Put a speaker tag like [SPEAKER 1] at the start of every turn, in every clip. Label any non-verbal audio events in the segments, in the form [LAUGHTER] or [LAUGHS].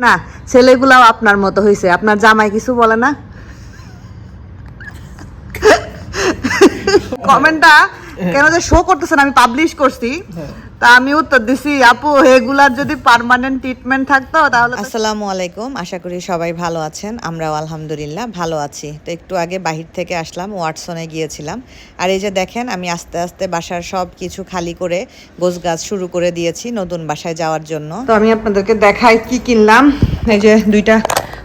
[SPEAKER 1] না ছেলেগুলাও আপনার মতো হয়েছে আপনার জামাই কিছু বলে না? [LAUGHS] কমেন্টটা কেন যে শো করতেছেন আমি পাবলিশ করছি। তা আমি উত্তর দিছি আপু এগুলার যদি পার্মানেন্ট ট্রিটমেন্ট থাকতো তাহলে
[SPEAKER 2] আসসালামু আলাইকুম আশা করি সবাই ভালো আছেন আমরাও আলহামদুলিল্লাহ ভালো আছি। তো একটু আগে বাহির থেকে আসলাম ওয়াটসনে গিয়েছিলাম আর এই যে দেখেন আমি আস্তে আস্তে বাসার সব কিছু খালি করে গোছ গাছ শুরু করে দিয়েছি নতুন বাসায় যাওয়ার জন্য।
[SPEAKER 1] তো আমি আপনাদেরকে দেখাই কি কিনলাম এই যে দুইটা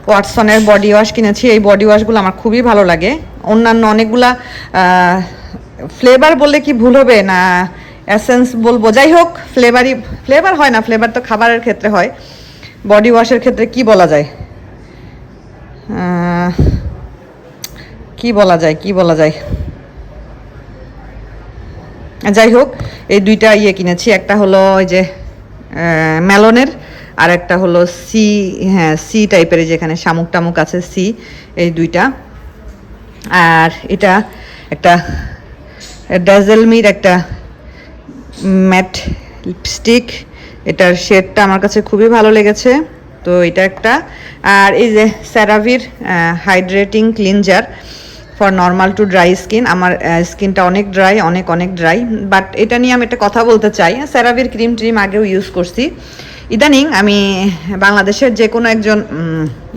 [SPEAKER 1] ওয়াটসনের বডি ওয়াশ কিনেছি এই বডি ওয়াশগুলো আমার খুবই ভালো লাগে। অন্যান্য অনেকগুলা ফ্লেভার বললে কি ভুল হবে না এসেন্স বলব, যাই হোক ফ্লেভারই ফ্লেভার হয় না ফ্লেভার তো খাবারের ক্ষেত্রে হয়। বডি ওয়াশের ক্ষেত্রে কি বলা যায়? কি বলা যায়, কি বলা যায়? যাই হোক, এই দুইটা ইয়ে কিনেছি, একটা হলো ওই যে মেলনের, আর একটা হলো সি হ্যাঁ সি টাইপের যেখানে শামুক টামুক আছে, সি, এই দুইটা। আর এটা একটা, ড্যাজেলমির একটা ম্যাট লিপস্টিক। এটার শেডটা আমার কাছে খুবই ভালো লেগেছে, তো এটা একটা। আর এই যে CeraVe hydrating cleanser for normal to dry skin আমার স্কিনটা অনেক ড্রাই অনেক অনেক ড্রাই বাট এটা নিয়ে আমি একটা কথা বলতে চাই। স্যারাভির ক্রিম ট্রিম আগেও ইউজ করছি। ইদানিং আমি বাংলাদেশের যে কোনো একজন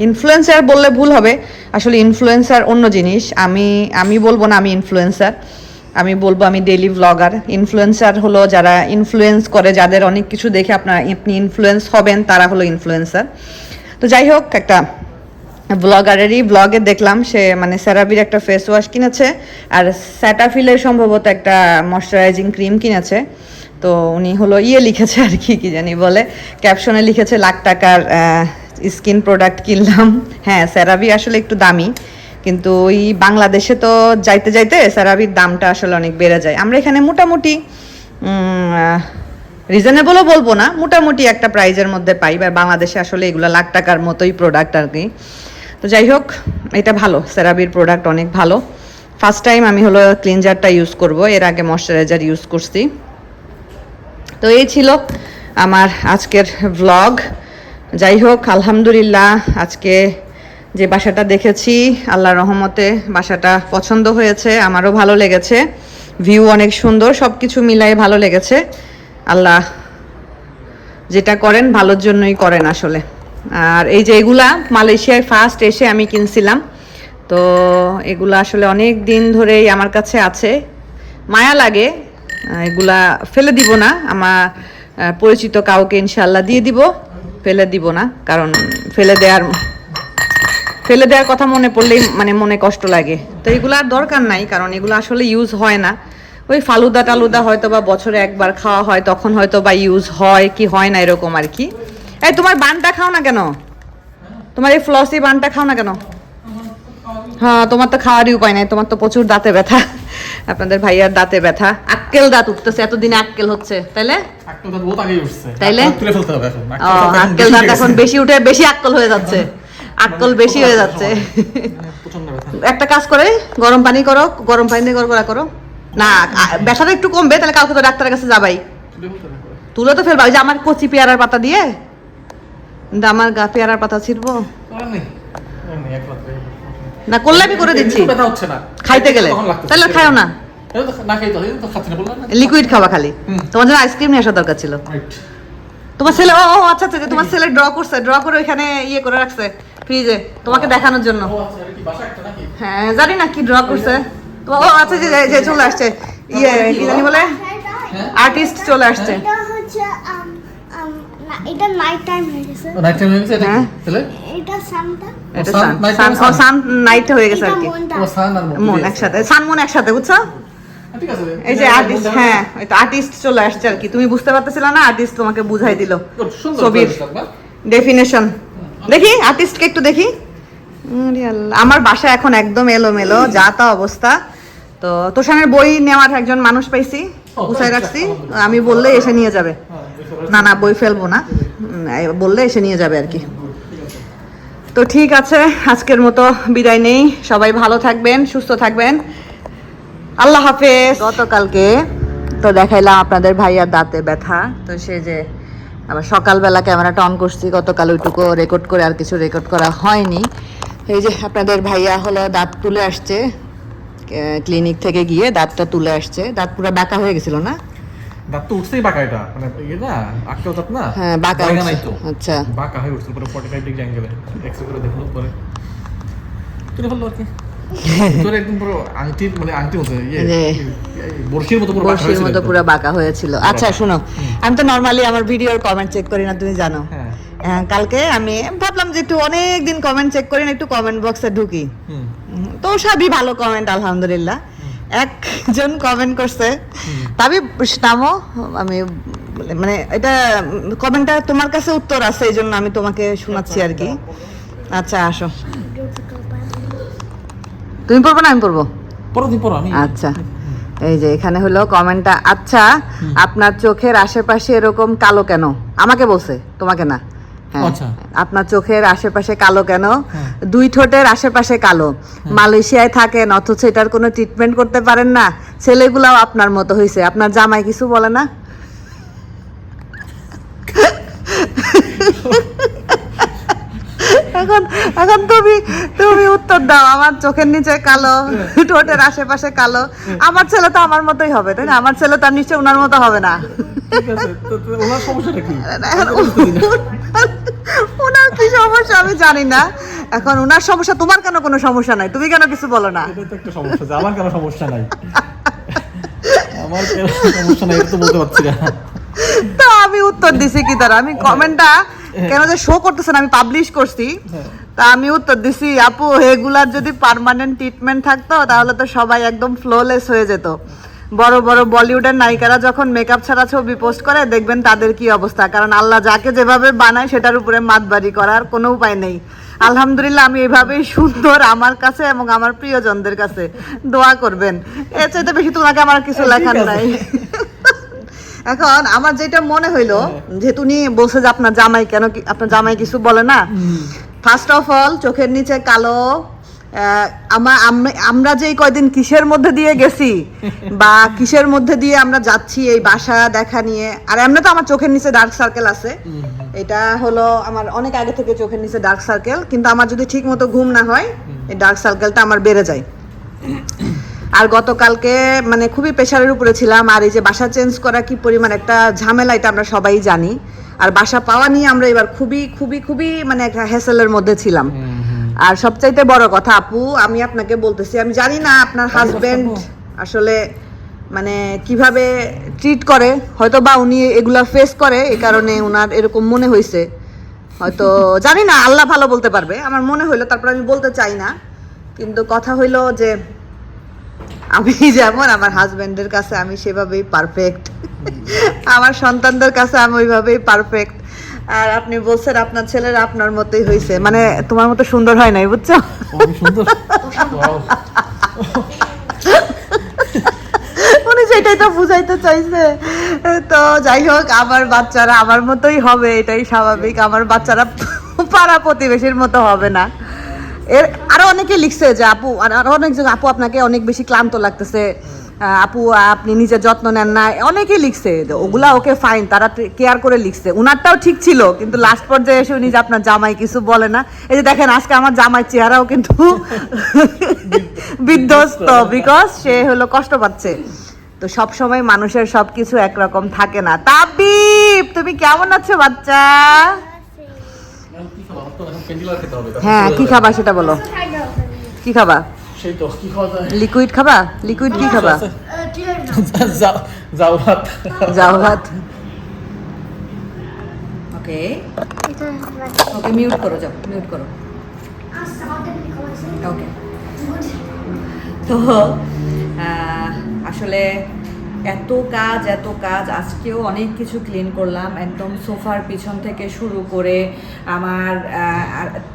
[SPEAKER 1] ইনফ্লুয়েন্সার বললে ভুল হবে। আসলে ইনফ্লুয়েন্সার অন্য জিনিস। আমি আমি বলব না আমি ইনফ্লুয়েন্সার আমি বলব আমি ডেইলি ব্লগার ইনফ্লুয়েন্সার হলো যারা ইনফ্লুয়েন্স করে, যাদের অনেক কিছু দেখে আপনার আপনি ইনফ্লুয়েন্স হবেন, তারা হলো ইনফ্লুয়েন্সার তো যাই হোক, একটা ব্লগারেরই ব্লগে দেখলাম, সে মানে সেরাবির একটা ফেস ওয়াশ কিনেছে, আর স্যাটাফিলের সম্ভবত একটা ময়শ্চারাইজিং ক্রিম কিনেছে। তো উনি হলো ইয়ে লিখেছে আর কি কি জানি বলে। ক্যাপশনে লিখেছে, লাখ টাকার স্কিন প্রোডাক্ট কিনলাম। হ্যাঁ সেরাবি আসলে একটু দামি। কিন্তু ওই বাংলাদেশে তো যাইতে যাইতে সেরাবির দামটা আসলে অনেক বেড়ে যায়। আমরা এখানে মোটামুটি রিজনেবলও বলব না, মোটামুটি একটা প্রাইজের মধ্যে পাই বা বাংলাদেশে আসলে এগুলো লাখ টাকার মতোই প্রোডাক্ট আর কি। তো যাই হোক, এটা ভালো সেরাবির প্রোডাক্ট অনেক ভালো। ফার্স্ট টাইম আমি হলো ক্লিনজারটা ইউজ করব, এর আগে ময়শ্চারাইজার ইউজ করছি। তো এই ছিল আমার আজকের ভ্লগ যাই হোক, আলহামদুলিল্লাহ, আজকে যে বাসাটা দেখেছি আল্লাহ রহমতে বাসাটা পছন্দ হয়েছে, আমারও ভালো লেগেছে ভিউ অনেক সুন্দর সব কিছু মিলাই ভালো লেগেছে। আল্লাহ যেটা করেন ভালোর জন্যই করেন আসলে। আর এই যে এগুলা মালয়েশিয়ায় ফার্স্ট এসে আমি কিনছিলাম। তো এগুলা আসলে অনেক দিন ধরেই আমার কাছে আছে। মায়া লাগে এগুলা ফেলে দিব না। আমার পরিচিত কাউকে ইনশাল্লাহ দিয়ে দিব, ফেলে দিব না। কারণ ফেলে দেওয়ার ফেলে দেওয়ার কথা মনে পড়লেই মানে মনে কষ্ট লাগে। তো এগুলো আর দরকার নাই কারণ এগুলো আসলে ইউজ হয় না। ওই ফালুদা টালুদা হয়তো বা বছরে একবার খাওয়া হয় তখন হয়তো বা ইউজ হয় কি হয় না এরকম আর কি। এই তোমার বানটা খাও না কেন? তোমার এই ফ্লসি বানটা খাও না কেন? হ্যাঁ তোমার তো খাওয়ারই উপায় নাই তোমার তো প্রচুর দাঁতে ব্যথা। আপনাদের ভাইয়ার দাঁতে ব্যথা। আক্কেল দাঁত উঠতেছে এতদিনে আক্কেল হচ্ছে তাইলে?
[SPEAKER 3] আক্কেল দাঁত বহুত আগেই উঠছে।
[SPEAKER 1] তাইলে?
[SPEAKER 3] আক্কেল
[SPEAKER 1] দাঁত এখন বেশি উঠে বেশি আক্কেল হয়ে যাচ্ছে। আক্কল বেশি হয়ে যাচ্ছে। একটা কাজ করে গরম পানি করো গরম পানি দিয়ে গড়গড়া করো। না ব্যথাটা একটু কমবে তাহলে কালকে তো ডাক্তারের কাছে যাবাই।
[SPEAKER 3] তুলে
[SPEAKER 1] তো ফেলবা ওই যে আমার কচি পেয়ারার পাতা দিয়ে। আমার গা পেয়ারার পাতা
[SPEAKER 3] রাত্রে।
[SPEAKER 1] না করলে আমি করে দিচ্ছি। খাইতে গেলে। তাহলে খাও না? লিকুইড খাওয়া খালি। তোমার জন্য আইসক্রিম নিয়ে আসা দরকার ছিল। তোমার ছেলে ও ও, আচ্ছা আচ্ছা তোমার ছেলে ড্র করছে ড্র করে ওইখানে ইয়ে করে রাখছে। ফ্রিজে তোমাকে দেখানোর জন্য।
[SPEAKER 3] ও আচ্ছা, এটা কি বাসা একটা নাকি?
[SPEAKER 1] হ্যাঁ জানি না কি ড্র করছে। ও আচ্ছা যে যে- চলে আসছে। ইয়ে কি জানি বলে? আর্টিস্ট চলে আসছে।
[SPEAKER 4] এটা হচ্ছে না- এটা নাইট টাইম হয়ে গেছে।
[SPEAKER 3] night হয়ে গেছে, এটা। তাহলে?
[SPEAKER 4] এটা সানটা
[SPEAKER 1] এটা সান
[SPEAKER 3] night
[SPEAKER 1] ও সান নাইট হয়ে গেছে আর কি।
[SPEAKER 3] ও, আর
[SPEAKER 1] মন একসাথে। সান মন একসাথে বুঝছ?
[SPEAKER 3] হ্যাঁ।
[SPEAKER 1] এই যে আর্টিস্ট হ্যাঁ এটা আর্টিস্ট চলে আসছে আর কি। তুমি বুঝতে পারতেছিল না আর্টিস্ট তোমাকে বুঝাই দিল ছবির ডেফিনেশন দেখি আর্টিস্টকে একটু দেখি। আমার বাসা এখন একদম এলোমেলো যা তা অবস্থা। তো তোষানের বই নেওয়ার একজন মানুষ পাইছি গুছাই রাখছি। আমি বললে এসে নিয়ে যাবে। না না বই ফেলব না। বললে এসে নিয়ে যাবে আর কি। তো ঠিক আছে আজকের মতো বিদায় নেই। সবাই ভালো থাকবেন সুস্থ থাকবেন। আল্লাহ হাফেজ। গতকালকে তো দেখাইলাম আপনাদের ভাইয়ার দাঁতে ব্যথা। তো সে যে আবার সকালবেলা ক্যামেরাটা অন করছি গতকাল ওইটুকু রেকর্ড করে আর কিছু রেকর্ড করা হয়নি। এই যে আপনাদের ভাইয়া হলো দাঁত তুলে আসছে ক্লিনিক থেকে গিয়ে দাঁতটা তুলে আসছে। দাঁত পুরো বাঁকা হয়ে গেছিল না?
[SPEAKER 3] দাঁত তো উঠছেই বাঁকা এটা মানে ইয়ে না আটকেও দাঁত না?
[SPEAKER 1] হ্যাঁ বাঁকা
[SPEAKER 3] নাই তো।
[SPEAKER 1] আচ্ছা।
[SPEAKER 3] বাঁকা হয়ে উঠছিল পুরো ফর্টি ফাইভ ডিগ্রি অ্যাঙ্গেলে এক্সরে করে দেখল পরে। তুলে ফেলল আর কি। তোর একদম পুরো আংটির মানে মতো ইয়ে বর্ষির মতো পুরো
[SPEAKER 1] বর্ষির মতো পুরো বাঁকা হয়েছিল। আচ্ছা শোনো আমি তো নর্মালি আমার ভিডিওর কমেন্ট চেক করি না তুমি জানো।
[SPEAKER 3] হ্যাঁ।
[SPEAKER 1] হ্যাঁ, কালকে আমি ভাবলাম যে একটু অনেক দিন কমেন্ট চেক করি না একটু কমেন্ট বক্সে ঢুকি। তো সবই ভালো কমেন্ট আলহামদুলিল্লাহ। একজন কমেন্ট করছে তবে নামও আমি মানে এটা কমেন্টটা তোমার কাছে উত্তর আছে এই জন্য আমি তোমাকে শোনাচ্ছি আর কি। আচ্ছা আসো। তুমি পড়ব না? আমি পড়ব।
[SPEAKER 3] আমি
[SPEAKER 1] আচ্ছা। এই যে এখানে হলো কমেন্টটা আচ্ছা আপনার চোখের আশেপাশে এরকম কালো কেন? আমাকে বলছে তোমাকে না। হ্যাঁ।
[SPEAKER 3] আচ্ছা।
[SPEAKER 1] আপনার চোখের আশেপাশে কালো কেন?
[SPEAKER 3] হ্যাঁ।
[SPEAKER 1] দুই ঠোঁটের আশেপাশে কালো। মালয়েশিয়ায় থাকেন অথচ এটার কোনো ট্রিটমেন্ট করতে পারেন না। ছেলেগুলাও আপনার মতো হয়েছে আপনার জামাই কিছু বলে না? [LAUGHS] এখন এখন তুমি তুমি উত্তর দাও আমার চোখের নিচে কালো ঠোঁটের আশেপাশে কালো। আমার ছেলে তো আমার মতোই হবে তাই না? আমার ছেলে তো আর নিশ্চয় ওনার মতো হবে না।
[SPEAKER 3] ওনার কি?
[SPEAKER 1] সমস্যা আমি জানি না। এখন ওনার সমস্যা তোমার কেন কোনো সমস্যা নাই? তুমি কেন কিছু বলো না?
[SPEAKER 3] তো একটা সমস্যা আমার কেন সমস্যা নাই? আমার কেন সমস্যা নাই তো বলতে পারছি না।
[SPEAKER 1] তো আমি উত্তর দিছি কি তারা? আমি কমেন্টটা [LAUGHS] কেন যে শো করতেছেন আমি পাবলিশ করছি। তা আমি উত্তর দিছি আপু এগুলার যদি পার্মানেন্ট ট্রিটমেন্ট থাকতো তাহলে তো সবাই একদম ফ্লোলেস হয়ে যেত। বড় বড় বলিউডের নায়িকারা যখন মেকআপ ছাড়া ছবি পোস্ট করে দেখবেন তাদের কি অবস্থা। কারণ আল্লাহ যাকে যেভাবে বানায় সেটার উপরে মাতবাড়ি করার কোনো উপায় নেই। আলহামদুলিল্লাহ আমি এভাবেই সুন্দর আমার কাছে এবং আমার প্রিয়জনদের কাছে দোয়া করবেন। এর চাইতে বেশি তোমাকে আমার কিছু লেখার নাই। এখন আমার যেটা মনে হইল যেহেতু উনি বলছে যে আপনার জামাই কেন কি- আপনার জামাই কিছু বলে না। ফার্স্ট অফ অল চোখের নিচে কালো আহ, আমরা যে কয়দিন কিসের মধ্যে দিয়ে গেছি [LAUGHS] বা কিসের মধ্যে দিয়ে আমরা যাচ্ছি এই বাসা দেখা নিয়ে আর এমনি তো আমার চোখের নিচে ডার্ক সার্কেল আছে। এটা হলো আমার অনেক আগে থেকে চোখের নিচে ডার্ক সার্কেল কিন্তু আমার যদি ঠিক মতো ঘুম না হয় এই ডার্ক সার্কেলটা আমার বেড়ে যায়। [COUGHS] আর গতকালকে মানে খুবই প্রেশারের উপরে ছিলাম আর এই যে বাসা চেঞ্জ করা কি পরিমাণ একটা ঝামেলা এটা আমরা সবাই জানি। আর বাসা পাওয়া নিয়ে আমরা এবার খুবই খুবই খুবই মানে একটা হ্যাসেলের মধ্যে ছিলাম। আর সবচাইতে বড় কথা আপু আমি আপনাকে বলতেছি আমি জানি না আপনার হাজবেন্ড আসলে মানে কীভাবে ট্রিট করে হয়তো বা উনি এগুলা ফেস করে এই কারণে উনার এরকম মনে হয়েছে হয়তো [LAUGHS] জানি না আল্লাহ ভালো বলতে পারবে আমার মনে হইল তারপর আমি বলতে চাই না। কিন্তু কথা হইল যে আমি যেমন আমার হাজবেন্ডের কাছে আমি সেভাবেই পারফেক্ট আমার সন্তানদের কাছে আমি ওইভাবেই পারফেক্ট আর আপনি বলছেন আপনার ছেলেরা আপনার মতোই হয়েছে মানে তোমার মতো সুন্দর হয় নাই বুঝছ. উনি সেটাই তো বুঝাইতে চাইছে। তো যাই হোক আমার বাচ্চারা আমার মতোই হবে এটাই স্বাভাবিক। আমার বাচ্চারা পাড়া প্রতিবেশীর মতো হবে না। এর আরও অনেকে লিখছে যে আপু আরও অনেক জায়গায় আপু আপনাকে অনেক বেশি ক্লান্ত লাগতেছে আপু আপনি নিজের যত্ন নেন না অনেকে লিখছে ওগুলা ওকে ফাইন তারা কেয়ার করে লিখছে। উনারটাও ঠিক ছিল কিন্তু লাস্ট পর্যায়ে এসে উনি যে আপনার জামাই কিছু বলে না। এই যে দেখেন আজকে আমার জামাই চেহারাও কিন্তু [LAUGHS] বিধ্বস্ত বিকজ সে হলো কষ্ট পাচ্ছে। তো সব সময় মানুষের সবকিছু একরকম থাকে না। তাবিব তুমি কেমন আছো বাচ্চা
[SPEAKER 3] এখন কি খাব? আমার তো এখন painkiller খেতে হবে।
[SPEAKER 1] হ্যাঁ কি খাবা সেটা বলো। কি খাবা?
[SPEAKER 3] সেই তো, কি খাওয়া যায়?
[SPEAKER 1] লিকুইড খাবা? লিকুইড কি খাবা?
[SPEAKER 3] যাও- যাও ভাত।
[SPEAKER 1] যাও ভাত। ওকে। ওকে মিউট করো যাও মিউট করো। ওকে তো আসলে এত কাজ এত কাজ। আজকেও অনেক কিছু ক্লিন করলাম। একদম সোফার পিছন থেকে শুরু করে আমার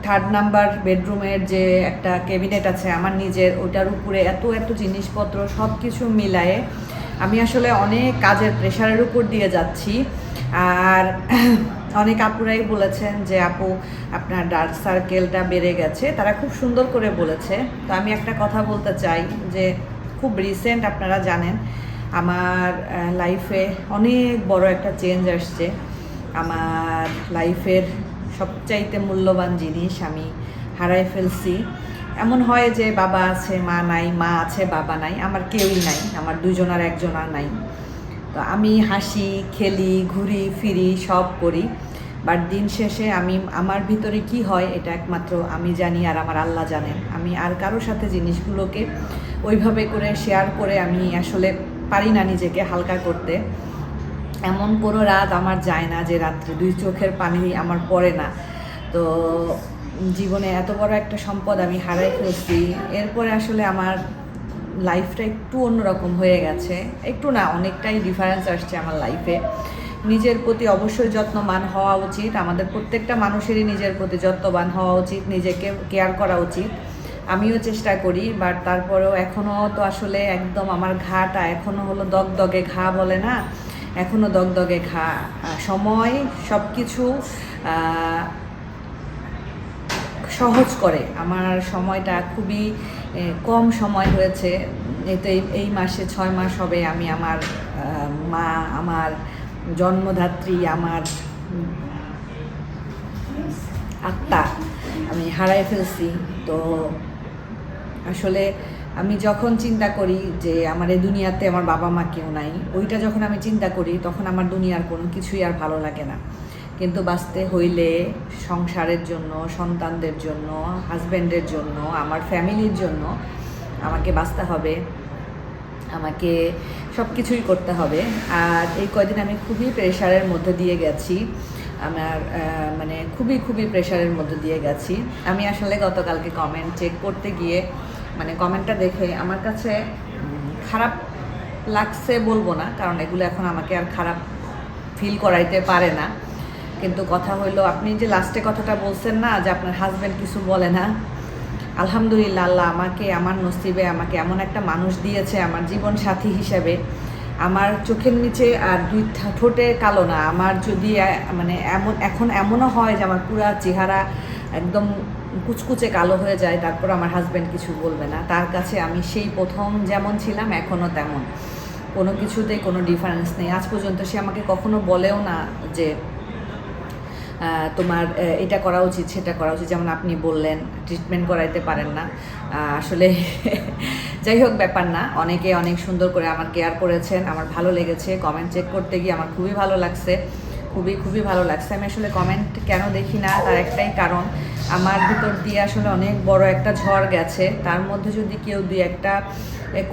[SPEAKER 1] থার্ড নাম্বার বেডরুমের যে একটা ক্যাবিনেট আছে আমার নিজের, ওটার উপরে এত এত জিনিসপত্র সব কিছু মিলায়ে আমি আসলে অনেক কাজের প্রেশারের উপর দিয়ে যাচ্ছি। আর [LAUGHS] অনেক আপুরাই বলেছেন যে, আপু, আপনার ডার্ক সার্কেলটা বেড়ে গেছে। তারা খুব সুন্দর করে বলেছে। তো আমি একটা কথা বলতে চাই যে, খুব রিসেন্ট আপনারা জানেন আমার লাইফে অনেক বড় একটা চেঞ্জ আসছে। আমার লাইফের সবচাইতে মূল্যবান জিনিস আমি হারাই ফেলছি। এমন হয় যে বাবা আছে, মা নাই, মা আছে, বাবা নাই, আমার কেউই নাই, আমার দুজনার একজনার নাই। তো আমি হাসি, খেলি, ঘুরি, ফিরি, সব করি। বাট দিন শেষে আমি, আমার ভিতরে কি হয় এটা একমাত্র আমি জানি আর আমার আল্লাহ জানেন। আমি আর কারোর সাথে জিনিসগুলোকে ওইভাবে করে শেয়ার করে আমি আসলে পারি না নিজেকে হালকা করতে। এমন কোনো রাত আমার যায় না যে রাত্রে। দুই চোখের পানি আমার পড়ে না। তো জীবনে এত বড় একটা সম্পদ আমি হারাই ফেলছি। এরপরে আসলে আমার লাইফটা একটু অন্যরকম হয়ে গেছে। একটু না, অনেকটাই ডিফারেন্স আসছে আমার লাইফে নিজের প্রতি অবশ্যই যত্নবান হওয়া উচিত। আমাদের প্রত্যেকটা মানুষেরই নিজের প্রতি যত্নবান হওয়া উচিত। নিজেকে কেয়ার করা উচিত। আমিও চেষ্টা করি বাট তারপরেও এখনও তো আসলে একদম আমার ঘাটা এখনও হলো দগদগে ঘা বলে না এখনও দগদগে ঘা। সময় সব কিছু সহজ করে। আমার সময়টা খুবই কম সময় হয়েছে। এতে এই- মাসে ছয় মাস হবে আমি আমার মা, আমার জন্মধাত্রী আমার আত্মা আমি হারাই ফেলছি। তো আসলে আমি যখন চিন্তা করি যে আমার এই দুনিয়াতে আমার বাবা মা কেউ নাই, ওইটা যখন আমি চিন্তা করি, তখন আমার দুনিয়ার কোনো কিছুই আর ভালো লাগে না। কিন্তু বাঁচতে হইলে সংসারের জন্য, সন্তানদের জন্য হাজব্যান্ডের জন্য, আমার ফ্যামিলির জন্য আমাকে বাঁচতে হবে, আমাকে সব কিছুই করতে হবে। আর এই কয়দিন আমি খুবই প্রেশারের মধ্যে দিয়ে গেছি, আমার মানে খুবই খুবই প্রেশারের মধ্যে দিয়ে গেছি। আমি আসলে গতকালকে কমেন্ট চেক করতে গিয়ে মানে কমেন্টটা দেখে আমার কাছে খারাপ লাগছে বলব না, কারণ এগুলো এখন আমাকে আর খারাপ ফিল করাইতে পারে না। কিন্তু কথা হইল, আপনি যে লাস্টে কথাটা বলছেন না, যে আপনার হাজব্যান্ড কিছু বলে না, আলহামদুলিল্লাহ, আল্লাহ আমাকে, আমার নসিবে আমাকে এমন একটা মানুষ দিয়েছে আমার জীবন সাথী হিসেবে। আমার চোখের নিচে আর দুই ঠোঁটে কালো না। আমার যদি মানে এমন, এখন এমনও হয় যে আমার পুরা চেহারা একদম কুচকুচে কালো হয়ে যায়, তারপর আমার হাজব্যান্ড কিছু বলবে না। তার কাছে আমি সেই প্রথম যেমন ছিলাম, এখনও তেমন। কোনো কিছুতে কোনো ডিফারেন্স নেই। আজ পর্যন্ত সে আমাকে কখনো বলেও না যে তোমার এটা করা উচিত, সেটা করা উচিত। যেমন আপনি বললেন ট্রিটমেন্ট করাইতে পারেন না। আসলে [LAUGHS] যাই হোক, ব্যাপার না। অনেকে অনেক সুন্দর করে আমার কেয়ার করেছেন, আমার ভালো লেগেছে। কমেন্ট চেক করতে গিয়ে আমার খুবই ভালো লাগছে। খুবই খুবই ভালো লাগছে। আমি আসলে কমেন্ট কেন দেখি না, তার একটাই কারণ, আমার ভিতর দিয়ে আসলে অনেক বড় একটা ঝড় গেছে। তার মধ্যে যদি কেউ দুই একটা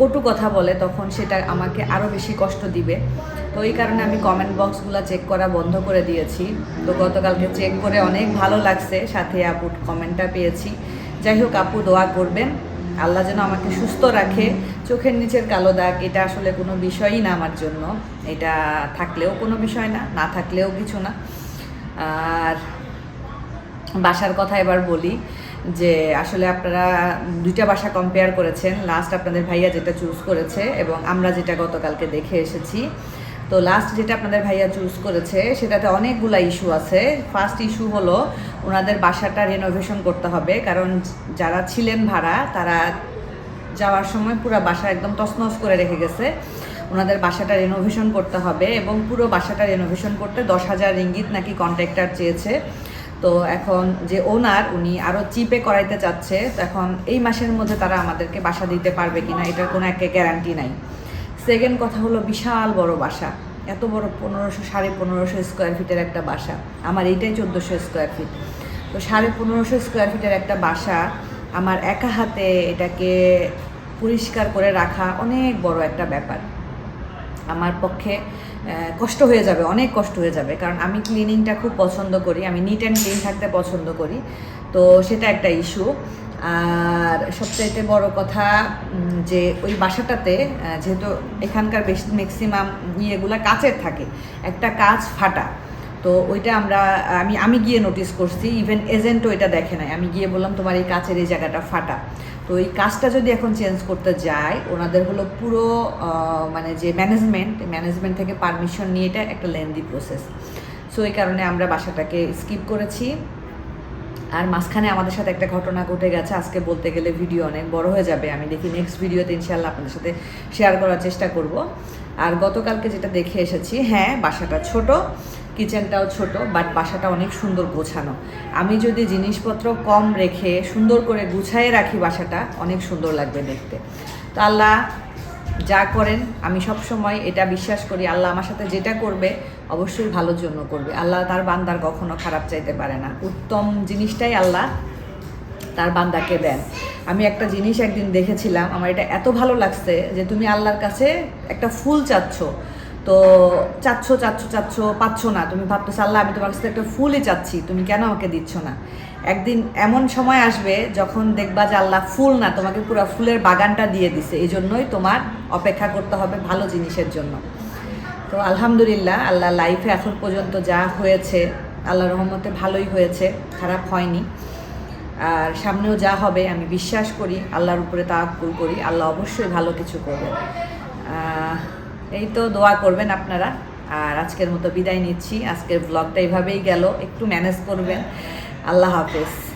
[SPEAKER 1] কটু কথা বলে, তখন সেটা আমাকে আরও বেশি কষ্ট দিবে। তো এই কারণে আমি কমেন্ট বক্সগুলো চেক করা বন্ধ করে দিয়েছি। তো গতকালকে চেক করে অনেক ভালো লাগছে, সাথে আপুর কমেন্টটা পেয়েছি। যাই হোক, আপু দোয়া করবেন। আল্লাহ যেন আমাকে সুস্থ রাখে। চোখের নিচের কালো দাগ, এটা আসলে কোনো বিষয়ই না আমার জন্য। এটা থাকলেও কোনো বিষয় না না থাকলেও কিছু না। আর বাসার কথা এবার বলি, যে আসলে আপনারা দুইটা বাসা কম্পেয়ার করেছেন। লাস্ট আপনাদের ভাইয়া যেটা চুজ করেছে এবং আমরা যেটা গতকালকে দেখে এসেছি। তো লাস্ট যেটা আপনাদের ভাইয়া চুজ করেছে, সেটাতে অনেকগুলা ইস্যু আছে। ফার্স্ট ইস্যু হলো ওনাদের বাসাটা রেনোভেশন করতে হবে, কারণ যারা ছিলেন ভাড়া, তারা যাওয়ার সময় পুরো বাসা একদম তছনছ করে রেখে গেছে। ওনাদের বাসাটা রেনোভেশন করতে হবে এবং পুরো বাসাটা রেনোভেশন করতে দশ হাজার রিঙ্গিত নাকি কন্ট্রাক্টর চেয়েছে। তো এখন যে ওনার উনি আরও চিপে করাইতে চাচ্ছে। তো এখন এই মাসের মধ্যে তারা আমাদেরকে বাসা দিতে পারবে কিনা, এটার কোনো একটা গ্যারান্টি নাই। সেকেন্ড কথা হলো বিশাল বড় বাসা। এত বড় পনেরোশো, সাড়ে পনেরোশো স্কোয়ার ফিটের একটা বাসা। আমার এইটাই চোদ্দোশো স্কোয়ার ফিট তো সাড়ে পনেরোশো স্কোয়ার ফিটের একটা বাসা। আমার একা হাতে এটাকে পরিষ্কার করে রাখা অনেক বড় একটা ব্যাপার। আমার পক্ষে কষ্ট হয়ে যাবে, অনেক কষ্ট হয়ে যাবে। কারণ আমি ক্লিনিংটা খুব পছন্দ করি, আমি নিট অ্যান্ড ক্লিন থাকতে পছন্দ করি। তো সেটা একটা ইস্যু আর সবচাইতে বড় কথা যে ওই বাসাটাতে যেহেতু এখানকার বেশি ম্যাক্সিমাম ইয়েগুলো কাচের থাকে, একটা কাজ ফাটা। তো ওইটা আমরা, আমি আমি গিয়ে নোটিস করছি ইভেন এজেন্টও এটা দেখে নাই। আমি গিয়ে বললাম, তোমার এই কাছের এই জায়গাটা ফাটা। তো এই কাজটা যদি এখন চেঞ্জ করতে যায়, ওনাদের হলো পুরো মানে যে ম্যানেজমেন্ট ম্যানেজমেন্ট থেকে পারমিশন নিয়ে এটা একটা লেন্দি প্রসেস সো এই কারণে আমরা বাসাটাকে স্কিপ করেছি। আর মাঝখানে আমাদের সাথে একটা ঘটনা ঘটে গেছে। আজকে বলতে গেলে ভিডিও অনেক বড় হয়ে যাবে। আমি দেখি নেক্সট ভিডিওতে ইনশাল্লাহ আপনাদের সাথে শেয়ার করার চেষ্টা করব। আর গতকালকে যেটা দেখে এসেছি হ্যাঁ বাসাটা ছোট। কিচেনটাও ছোট বাট বাসাটা অনেক সুন্দর গোছানো। আমি যদি জিনিসপত্র কম রেখে সুন্দর করে গুছায়ে রাখি বাসাটা, অনেক সুন্দর লাগবে দেখতে। তো আল্লাহ যা করেন, আমি সব সময় এটা বিশ্বাস করি, আল্লাহ আমার সাথে যেটা করবে, অবশ্যই ভালোর জন্য করবে। আল্লাহ তার বান্দার কখনো খারাপ চাইতে পারে না। উত্তম জিনিসটাই আল্লাহ তার বান্দাকে দেন। আমি একটা জিনিস একদিন দেখেছিলাম, আমার এটা এত ভালো লাগছে যে তুমি আল্লাহর কাছে একটা ফুল চাচ্ছ। তো চাচ্ছ চাচ্ছ চাচ্ছ, পাচ্ছ না। তুমি ভাবতেছো, আল্লাহ, আমি তোমার কাছে একটা ফুলই চাচ্ছি, তুমি কেন আমাকে দিচ্ছ না? একদিন এমন সময় আসবে যখন দেখবা যে আল্লাহ ফুল না, তোমাকে পুরো ফুলের বাগানটা দিয়ে দিছে। এই জন্যই তোমার অপেক্ষা করতে হবে ভালো জিনিসের জন্য। তো আলহামদুলিল্লাহ, আল্লাহ লাইফে এখন পর্যন্ত যা হয়েছে, আল্লাহ রহমতে ভালোই হয়েছে, খারাপ হয়নি। আর সামনেও যা হবে, আমি বিশ্বাস করি, আল্লাহর উপরে তাওয়াক্কুল করি, আল্লাহ অবশ্যই ভালো কিছু করবে। এই তো দোয়া করবেন আপনারা। আর আজকের মতো বিদায় নিচ্ছি। আজকের ব্লগটা এভাবেই গেল। একটু ম্যানেজ করবেন। আল্লাহ হাফেজ।